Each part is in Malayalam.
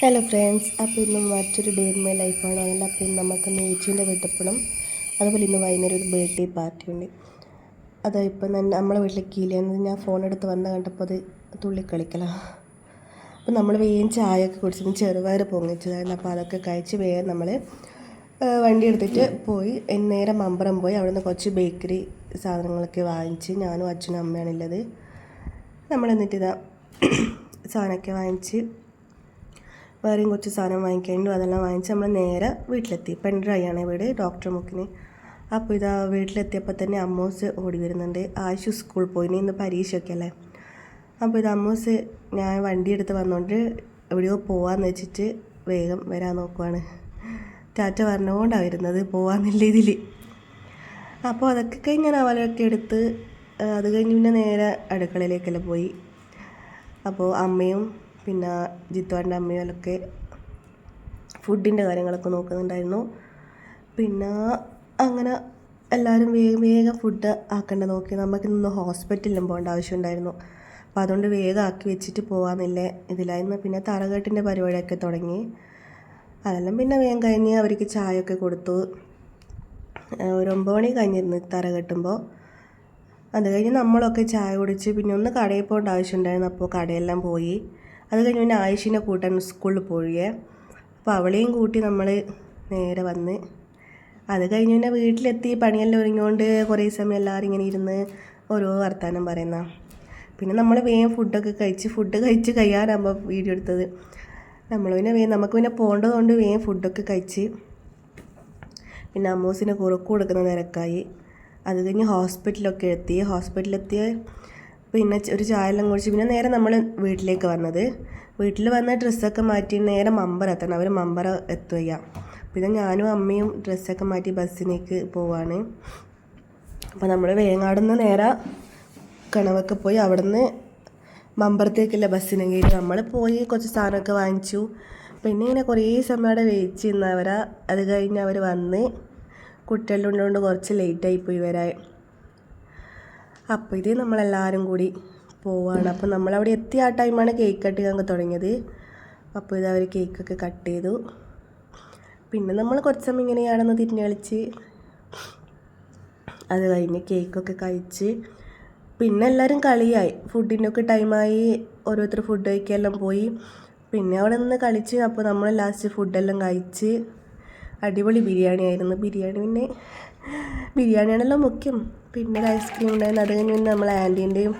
ഹലോ ഫ്രണ്ട്സ് അപ്പോൾ ഇന്ന് മറ്റൊരു ഡേ ഇൻ മൈ ലൈഫാണ് അതുകൊണ്ട് അപ്പോൾ ഇന്ന് നമുക്ക് നേച്ചീന്റെ വീട്ടപ്പണം അതുപോലെ ഇന്ന് വൈകുന്നേരം ഒരു ബർത്ത്ഡേ പാർട്ടി ഉണ്ട്. അത് ഇപ്പം തന്നെ നമ്മളെ വീട്ടിൽ കീഴിലെന്ന് ഞാൻ ഫോൺ എടുത്ത് വന്ന് കണ്ടപ്പോൾ അത് തുള്ളി കളിക്കലാണ് അപ്പോൾ നമ്മൾ വേഗം ചായയൊക്കെ കുടിച്ചിട്ട് ചെറുപയർ പൊങ്ങിച്ചതായിരുന്നു. അപ്പോൾ അതൊക്കെ കഴിച്ച് വേഗം നമ്മൾ വണ്ടി എടുത്തിട്ട് പോയി. നേരെ മമ്പറം പോയി. അവിടുന്ന് കുറച്ച് ബേക്കറി സാധനങ്ങളൊക്കെ വാങ്ങിച്ച് ഞാനും അച്ഛനും അമ്മയാണുള്ളത് നമ്മൾ എന്നിട്ട് ഇതാ സാധനമൊക്കെ വാങ്ങിച്ച് വേറെയും കുറച്ച് സാധനം വാങ്ങിക്കാനുണ്ട്. അതെല്ലാം വാങ്ങിച്ച് നമ്മൾ നേരെ വീട്ടിലെത്തി. പെൺറായാണ് ഇവിടെ വീട് ഡോക്ടർ മുക്കിന്. അപ്പോൾ ഇതാ വീട്ടിലെത്തിയപ്പോൾ തന്നെ അമ്മോസ് ഓടി വരുന്നുണ്ട്. ആശു സ്കൂൾ പോയിന് ഇന്ന് പരീക്ഷയൊക്കെ അല്ലേ? അപ്പോൾ ഇത് അമ്മോസ് ഞാൻ വണ്ടി എടുത്ത് വന്നുകൊണ്ട് എവിടെയോ പോവാന്ന് വെച്ചിട്ട് വേഗം വരാൻ നോക്കുവാണ്. ടാറ്റ പറഞ്ഞുകൊണ്ടാണ് വരുന്നത് പോവാന്നില്ല ഇതിൽ അപ്പോൾ അതൊക്കെ കഴിഞ്ഞ് ഞാൻ അവലൊക്കെ എടുത്ത് അത് കഴിഞ്ഞ് പിന്നെ നേരെ അടുക്കളയിലേക്കെല്ലാം പോയി. അപ്പോൾ അമ്മയും പിന്നെ ജിത്തുവാന്റെ അമ്മയൊക്കെ ഫുഡിന്റെ കാര്യങ്ങളൊക്കെ നോക്കുന്നുണ്ടായിരുന്നു. പിന്നെ അങ്ങനെ എല്ലാവരും വേഗം വേഗം ഫുഡ് ആക്കേണ്ട നോക്കി. നമുക്ക് ഇന്ന് ഹോസ്പിറ്റലിലും പോകേണ്ട ആവശ്യമുണ്ടായിരുന്നു. അപ്പോൾ അതുകൊണ്ട് വേഗം ആക്കി വെച്ചിട്ട് പോകാമെന്നില്ലേ ഇതിലായിരുന്നു പിന്നെ തറകെട്ടിന്റെ പരിപാടിയൊക്കെ തുടങ്ങി. അതെല്ലാം പിന്നെ വേഗം കഴിഞ്ഞ് അവർക്ക് ചായയൊക്കെ കൊടുത്തു. ഒരു ഒമ്പത് മണി കഴിഞ്ഞിരുന്നു തറ കെട്ടുമ്പോൾ അത് കഴിഞ്ഞ് നമ്മളൊക്കെ ചായ കുടിച്ച് പിന്നെ ഒന്ന് കടയിൽ പോകേണ്ട ആവശ്യമുണ്ടായിരുന്നു. അപ്പോൾ കടയെല്ലാം പോയി. അത് കഴിഞ്ഞ് പിന്നെ ആയിഷിനെ കൂട്ടാൻ സ്കൂളിൽ പോയേ. അപ്പോൾ അവളെയും കൂട്ടി നമ്മൾ നേരെ വന്ന്. അത് കഴിഞ്ഞ് പിന്നെ വീട്ടിലെത്തി പണിയെല്ലാം ഒരുങ്ങിക്കൊണ്ട് കുറേ സമയം എല്ലാവരും ഇങ്ങനെ ഇരുന്ന് ഓരോ വർത്തമാനം പറയുന്ന. പിന്നെ നമ്മൾ വേഗം ഫുഡൊക്കെ കഴിച്ച് ഫുഡ് കഴിച്ച് കഴിയാറാകുമ്പോൾ വീഡിയോ എടുത്തത്. നമ്മൾ പിന്നെ വേഗം നമുക്ക് പിന്നെ പോകേണ്ടതുകൊണ്ട് വേഗം ഫുഡൊക്കെ കഴിച്ച് പിന്നെ അമ്മൂസിനെ കുറുക്ക് കൊടുക്കുന്ന നിരക്കായി അത് കഴിഞ്ഞ് ഹോസ്പിറ്റലൊക്കെ എത്തി. ഹോസ്പിറ്റലിലെത്തിയ പിന്നെ ഒരു ചായ എല്ലാം കുടിച്ച് പിന്നെ നേരെ നമ്മൾ വീട്ടിലേക്ക് വന്നത്. വീട്ടിൽ വന്ന ഡ്രസ്സൊക്കെ മാറ്റി നേരെ മമ്പർ എത്തണം. അവർ മമ്പറ എത്തുക പിന്നെ ഞാനും അമ്മയും ഡ്രസ്സൊക്കെ മാറ്റി ബസ്സിലേക്ക് പോവാണ്. അപ്പോൾ നമ്മൾ വേങ്ങാടുന്ന് നേരെ കണവൊക്കെ പോയി അവിടുന്ന് മമ്പറത്തേക്കുള്ള ബസ്സിന് കയറി നമ്മൾ പോയി കുറച്ച് സാധനമൊക്കെ വാങ്ങിച്ചു. പിന്നെ ഇങ്ങനെ കുറേ സമയം അവിടെ വെയിറ്റ് ചെയ്യുന്നവരാ അത് കഴിഞ്ഞ് അവർ വന്ന് കുട്ടികളുള്ളതുകൊണ്ട് കുറച്ച് ലേറ്റായി പോയി വരാൻ. അപ്പോൾ ഇത് നമ്മളെല്ലാവരും കൂടി പോവാണ്. അപ്പോൾ നമ്മളവിടെ എത്തിയ ആ ടൈമാണ് കേക്ക് കട്ട് ചെയ്യാൻ തുടങ്ങിയത്. അപ്പോൾ ഇത് അവർ കേക്കൊക്കെ കട്ട് ചെയ്തു. പിന്നെ നമ്മൾ കുറച്ച് സമയം ഇങ്ങനെയാണെന്ന് തിരിഞ്ഞ് കളിച്ച് അത് കഴിഞ്ഞ് കേക്കൊക്കെ കഴിച്ച് പിന്നെ എല്ലാവരും കളിയായി. ഫുഡിനൊക്കെ ടൈമായി ഓരോരുത്തർ ഫുഡ് കഴിക്കാനെല്ലാം പോയി. പിന്നെ അവിടെ നിന്ന് കളിച്ച് അപ്പോൾ നമ്മൾ ലാസ്റ്റ് ഫുഡെല്ലാം കഴിച്ച് അടിപൊളി ബിരിയാണി ആയിരുന്നു ബിരിയാണി പിന്നെ ബിരിയാണിയാണല്ലോ മുഖ്യം. പിന്നെ ഒരു ഐസ്ക്രീം ഉണ്ടായിരുന്നു. അത് കഴിഞ്ഞ് പിന്നെ നമ്മൾ ആന്റീന്റെയും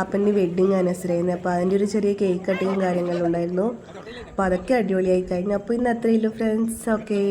ആപ്പന്റെ വെഡ്ഡിങ് ആനിവേഴ്സറി അപ്പോൾ അതിന്റെ ഒരു ചെറിയ കേക്ക് കട്ടിങ്ങും കാര്യങ്ങളും ഉണ്ടായിരുന്നു. അപ്പോൾ അതൊക്കെ അടിപൊളിയായി കഴിഞ്ഞു. അപ്പോൾ ഇന്ന് അത്രയുള്ളൂ ഫ്രണ്ട്സ് ഓക്കെ